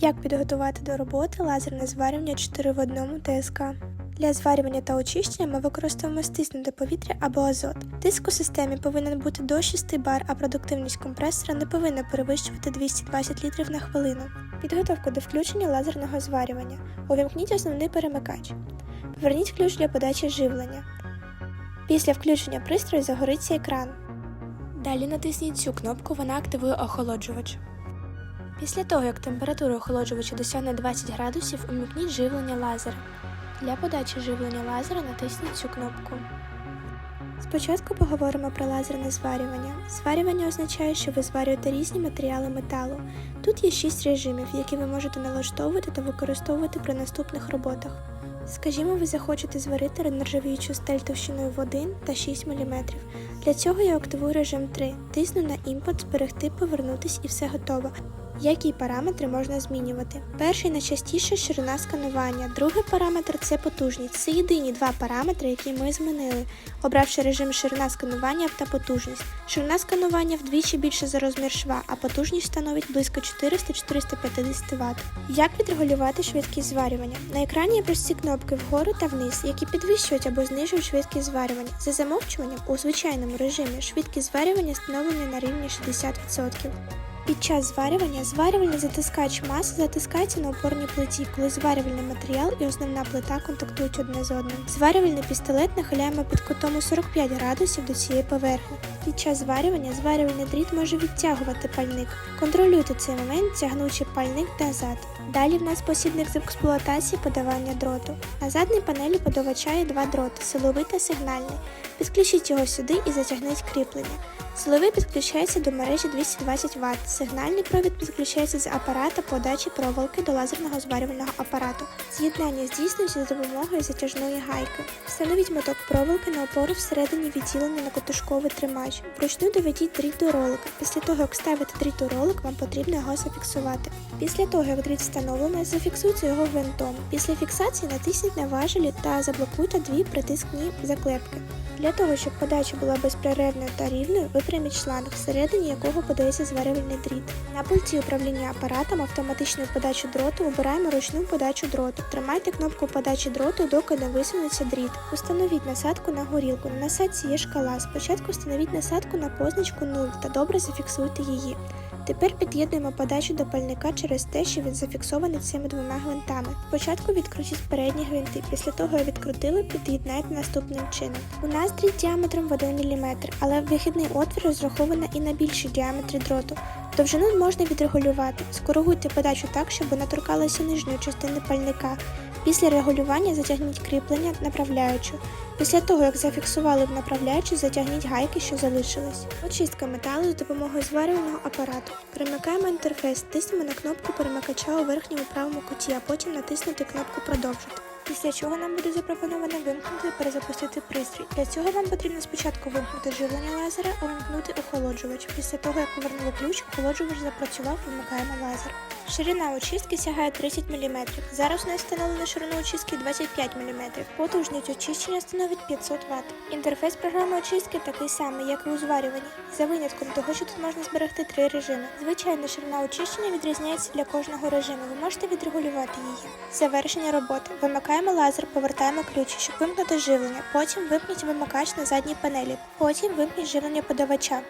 Як підготувати до роботи лазерне зварювання 4 в 1 ТСК? Для зварювання та очищення ми використовуємо стиснуте повітря або азот. Тиск у системі повинен бути до 6 бар, а продуктивність компресора не повинна перевищувати 220 літрів на хвилину. Підготовка до включення лазерного зварювання. Увімкніть основний перемикач. Поверніть ключ для подачі живлення. Після включення пристрою загориться екран. Далі натисніть цю кнопку, вона активує охолоджувач. Після того, як температура охолоджувача досягне 20 градусів, умікніть живлення лазера. Для подачі живлення лазера натисніть цю кнопку. Спочатку поговоримо про лазерне зварювання. Зварювання означає, що ви зварюєте різні матеріали металу. Тут є 6 режимів, які ви можете налаштовувати та використовувати при наступних роботах. Скажімо, ви захочете зварити нержавіючу сталь товщиною в 1 та 6 мм. Для цього я активую режим 3, тисну на імпорт, зберегти, повернутись і все готово. Які параметри можна змінювати? Перший найчастіше ширина сканування, другий параметр це потужність. Це єдині два параметри, які ми змінили, обравши режим ширина сканування та потужність. Ширина сканування вдвічі більше за розмір шва, а потужність становить близько 400-450 Вт. Як відрегулювати швидкість зварювання? На екрані є прості кнопки вгору та вниз, які підвищують або знижують швидкість зварювання. За замовчуванням у звичайному режимі швидкість зварювання встановлена на рівні 60%. Під час зварювання зварювальний затискач маси затискається на опорній плиті, коли зварювальний матеріал і основна плита контактують одне з одним. Зварювальний пістолет нахиляємо під кутом у 45 градусів до цієї поверхні. Під час зварювання зварювальний дріт може відтягувати пальник. Контролюйте цей момент, тягнучи пальник назад. Далі в нас посібник з експлуатації подавання дроту. На задній панелі подавача є два дроти силовий та сигнальний. Підключіть його сюди і затягніть кріплення. Силовий підключається до мережі 220 Вт. Сигнальний провід підключається з апарата подачі проволоки до лазерного зварювального апарату. З'єднання здійснюється за допомогою затяжної гайки. Встановіть моток проволоки на опору всередині відділення на котушковий тримач. Вручну доведіть дріт до ролика. Після того, як ставите дріт до ролик, вам потрібно його зафіксувати. Після того, як дріт встановлено, зафіксуйте його гвинтом. Після фіксації натисніть на важелі та заблокуйте дві притискні заклепки. Для того, щоб подача була безперервною та рівною, випряміть шланг, всередині якого подається зварювальний дріт. На пульті управління апаратом автоматичної подачі дроту обираємо ручну подачу дроту. Тримайте кнопку подачі дроту, доки не висунеться дріт. Установіть насадку на горілку. На насадці є шкала. Спочатку встановіть насадку на позначку 0 та добре зафіксуйте її. Тепер під'єднуємо подачу до пальника через те, що він зафіксований цими двома гвинтами. Спочатку відкрутіть передні гвинти, після того як відкрутили, під'єднайте наступним чином. У нас дріт діаметром в 1 мм, але вихідний отвір розрахований і на більші діаметри дроту. Довжину можна відрегулювати. Скоригуйте подачу так, щоб вона торкалася нижньої частини пальника. Після регулювання затягніть кріплення направляючу. Після того, як зафіксували в направляючу, затягніть гайки, що залишились. Очистка металу з допомогою зварювального апарату. Перемикаємо інтерфейс, тиснемо на кнопку перемикача у верхньому правому куті, а потім натиснути кнопку Продовжити. Після чого нам буде запропоновано вимкнути і перезапустити пристрій. Для цього вам потрібно спочатку вимкнути живлення лазера, увімкнути охолоджувач. Після того, як повернули ключ, охолоджувач запрацював, вимикаємо лазер. Ширина очистки сягає 30 мм. Зараз у нас встановлена ширина очистки 25 мм. Потужність очищення становить 500 Вт. Інтерфейс програми очистки такий самий, як і у зварюванні, за винятком того, що тут можна зберегти три режими. Звичайна ширина очищення відрізняється для кожного режиму. Ви можете відрегулювати її. Завершення роботи. Вимикаємо лазер, повертаємо ключ, щоб вимкнути живлення. Потім вимкніть вимикач на задній панелі. Потім вимкніть живлення подавача.